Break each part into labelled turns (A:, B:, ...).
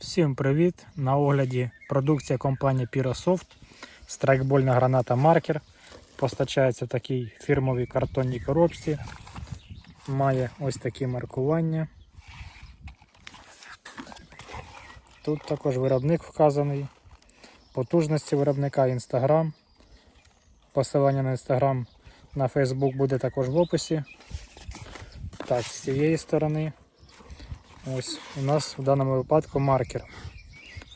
A: Всім привіт! На огляді продукція компанії Pyrosoft. Страйкбольна граната маркер. Постачається в такій фірмовій картонній коробці. Має ось такі маркування. Тут також виробник вказаний. Потужності виробника Instagram. Посилання на Instagram на Facebook буде також в описі. Так, з цієї сторони. Ось у нас в даному випадку маркер.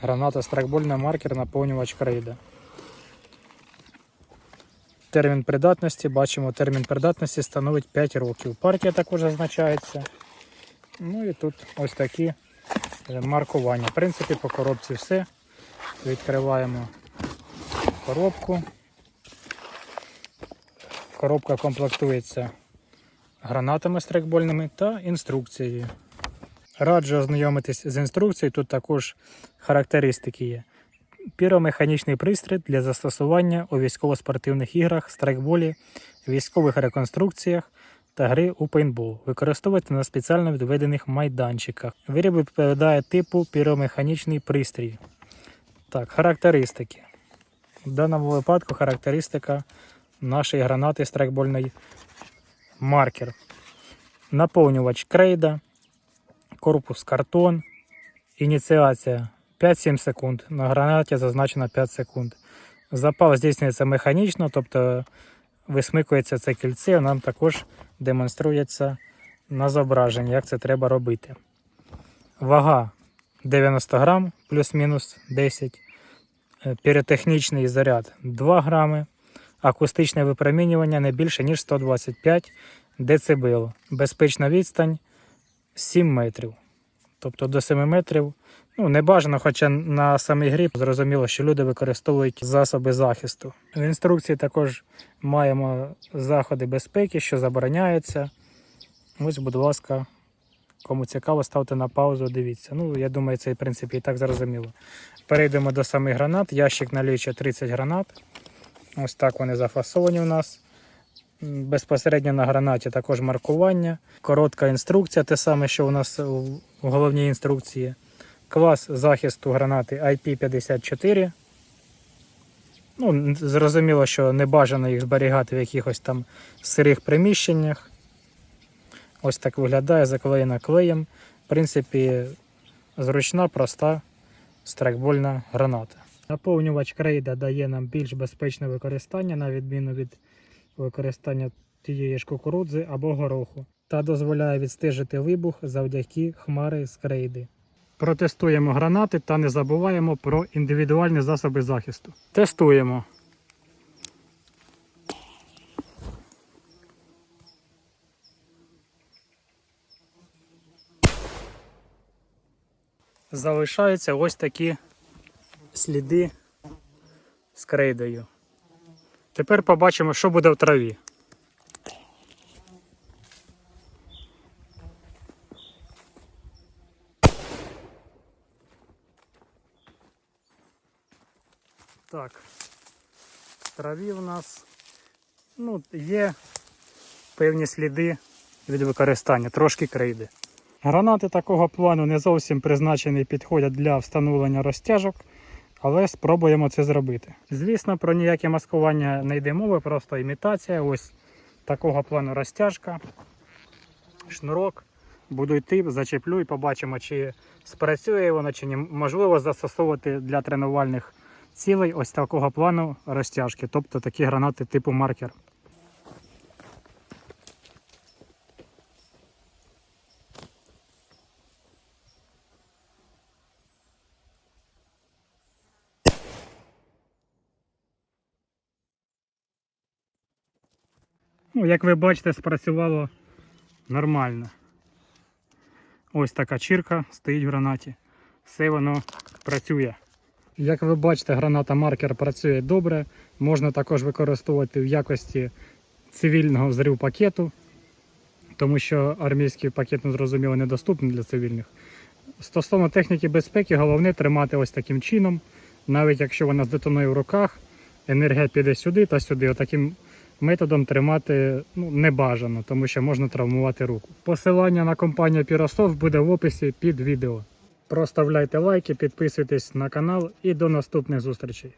A: Граната страйкбольна маркер наповнювач крейда. Термін придатності, бачимо, термін придатності становить 5 років. Партія також зазначається. Ну і тут ось такі е, маркування. В принципі, по коробці все. Відкриваємо коробку. Коробка комплектується гранатами страйкбольними та інструкцією. Раджу ознайомитись з інструкцією. Тут також характеристики є. Піромеханічний пристрій для застосування у військово-спортивних іграх, страйкболі, військових реконструкціях та гри у пейнтбол. Використовується на спеціально відведених майданчиках. Виріб відповідає типу піромеханічний пристрій. Так, характеристики. В даному випадку характеристика нашої гранати страйкбольної маркер. Наповнювач крейда, корпус картон, ініціація 5-7 секунд. На гранаті зазначено 5 секунд. Запал здійснюється механічно, тобто висмикується це кільце, нам також демонструється на зображенні, як це треба робити. Вага 90 грам плюс-мінус 10. Е, Піротехнічний заряд 2 грами. Акустичне випромінювання не більше, ніж 125 дБ. Безпечна відстань 7 метрів. Тобто до 7 метрів ну, не бажано, хоча на самій грі зрозуміло, що люди використовують засоби захисту. В інструкції також маємо заходи безпеки, що забороняються. Ось, будь ласка, кому цікаво, ставте на паузу, дивіться. Ну, я думаю, це в принципі і так зрозуміло. Перейдемо до самих гранат. Ящик налічує 30 гранат. Ось так вони зафасовані у нас. Безпосередньо на гранаті також маркування. Коротка інструкція, те саме, що у нас у головній інструкції. Клас захисту гранати IP54. Ну, зрозуміло, що не бажано їх зберігати в якихось там сирих приміщеннях. Ось так виглядає, заклеєна клеєм. В принципі, зручна, проста страйкбольна граната. Наповнювач крейда дає нам більш безпечне використання, на відміну від використання тієї ж кукурудзи або гороху, та дозволяє відстежити вибух завдяки хмари з крейди. Протестуємо гранати та не забуваємо про індивідуальні засоби захисту. Тестуємо. Залишаються ось такі сліди з крейдою. Тепер побачимо, що буде в траві. Так, в траві в нас ну, є певні сліди від використання, трошки крейди. Гранати такого плану не зовсім призначені підходять для встановлення розтяжок, але спробуємо це зробити. Звісно, про ніяке маскування не йде мови, просто імітація. Ось такого плану розтяжка, шнурок. Буду йти, зачеплю і побачимо, чи спрацює воно, чи ні. Можливо застосовувати для тренувальних цілей ось такого плану розтяжки, тобто такі гранати типу маркер. Ну, як ви бачите, спрацювало нормально. Ось така чірка стоїть в гранаті. Все воно працює. Як ви бачите, граната маркер працює добре. Можна також використовувати в якості цивільного взрив пакету, тому що армійський пакет, ну, зрозуміло, недоступний для цивільних. Стосовно техніки безпеки, головне тримати ось таким чином. Навіть якщо вона здетонує в руках, енергія піде сюди та сюди. Отаким методом тримати ну, не бажано, тому що можна травмувати руку. Посилання на компанію Pyrosoft буде в описі під відео. Проставляйте лайки, підписуйтесь на канал і до наступних зустрічей.